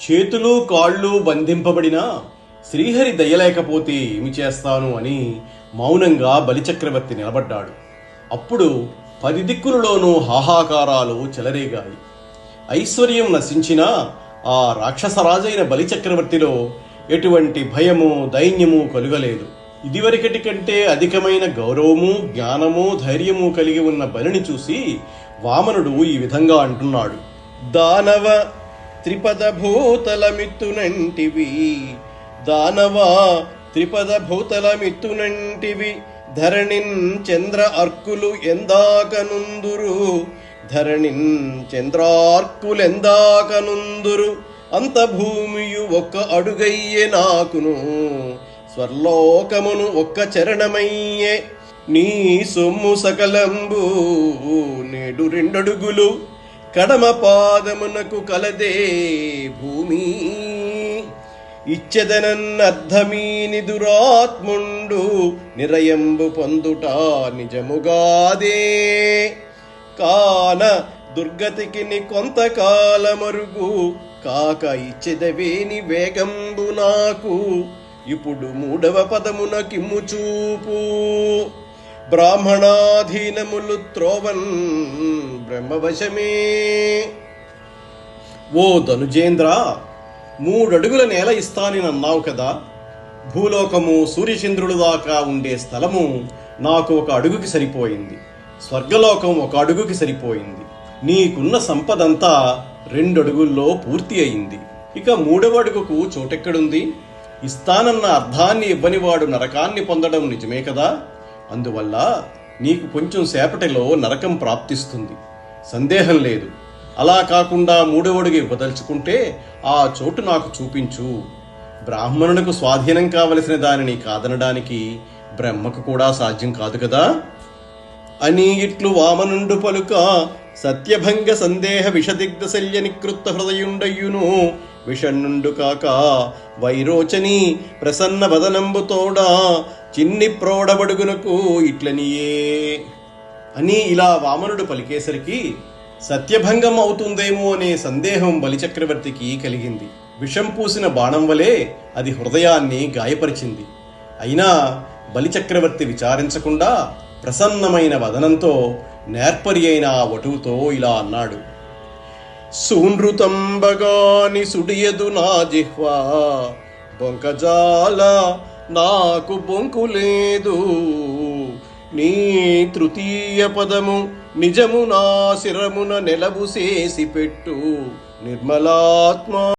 చేతులు కాళ్ళు బంధింపబడినా శ్రీహరి దయలేకపోతే ఏమి చేస్తాను అని మౌనంగా బలిచక్రవర్తి నిలబడ్డాడు. అప్పుడు పది దిక్కులలోనూ హాహాకారాలు చెలరేగాయి. ఐశ్వర్యం నశించినా ఆ రాక్షసరాజైన బలిచక్రవర్తిలో ఎటువంటి భయము దైన్యము కలుగలేదు. ఇదివరకటి కంటే అధికమైన గౌరవము జ్ఞానము ధైర్యము కలిగి ఉన్న బలిని చూసి వామనుడు ఈ విధంగా అంటున్నాడు. దానవ త్రిపదభూతలమిత్తునంటివి. దానవా త్రిపదభూతలమిత్తునంటివి. త్రిపద భూతలమిత్తునంటివి ధరణిన్ చంద్ర అర్కులు ఎందాకనుందురు. ధరణిన్ చంద్రార్కులెందాకనుందురు. అంత భూమియు ఒక్క అడుగయ్యే నాకును. స్వర్లోకమును ఒక్క చరణమయ్యే. నీ సొమ్ము సకలంబు నేడు రెండడుగులు. కడమ పాదమునకు కలదే భూమి. ఇచ్చెదనన్నర్థమీని దురాత్ముండు నిరయంబు పొందుట నిజముగాదే. కాన దుర్గతికి ని కొంతకాలమరుగు కాక ఇచ్చెదవేని వేగంబు నాకు. ఇప్పుడు మూడవ పదమున కిమ్ము చూపు. బ్రాహ్మణాధీనములు త్రోవన్ బ్రహ్మవశమే. ఓ ధనుజేంద్ర మూడడుగుల నేల ఇస్తానని అన్నావు కదా. భూలోకము సూర్యచంద్రుడు దాకా ఉండే స్థలము నాకు ఒక అడుగుకి సరిపోయింది. స్వర్గలోకం ఒక అడుగుకి సరిపోయింది. నీకున్న సంపదంతా రెండు అడుగుల్లో పూర్తి అయింది. ఇక మూడవ అడుగుకు చోటెక్కడుంది? ఇస్తానన్న అర్థాన్ని ఇవ్వనివాడు నరకాన్ని పొందడం నిజమే కదా? అందువల్ల నీకు కొంచెం సేపటిలో నరకం ప్రాప్తిస్తుంది. సందేహం లేదు. అలా కాకుండా మూడవడుగు వదల్చుకుంటే ఆ చోటు నాకు చూపించు. బ్రాహ్మణులకు స్వాధీనం కావలసిన దానిని కాదనడానికి బ్రహ్మకు కూడా సాధ్యం కాదు కదా? అని ఇట్లు వామనుండు పలుక సత్యభంగ సందేహ విషదిగ్ధశల్య నికృత్త హృదయుండయ్యును. విషణ్ణుండు కాక వైరోచని ప్రసన్న వదనంబుతోడా చిన్ని ప్రోడబడుగునకు ఇట్లనియే అని ఇలా వామనుడు పలికేసరికి సత్యభంగం అవుతుందేమో అనే సందేహం బలిచక్రవర్తికి కలిగింది. విషం పూసిన బాణం వలె అది హృదయాన్ని గాయపరిచింది. అయినా బలిచక్రవర్తి విచారించకుండా ప్రసన్నమైన వదనంతో నేర్పరి అయిన ఆ వటువుతో ఇలా అన్నాడు. సూనృతంబగాని సుడియదు నా జిహ్వా బొంకజాల నాకు బొంకు లేదు. నీ తృతీయ పదము నిజము నా శిరమున నెలవు చేసి పెట్టు. నిర్మలాత్మ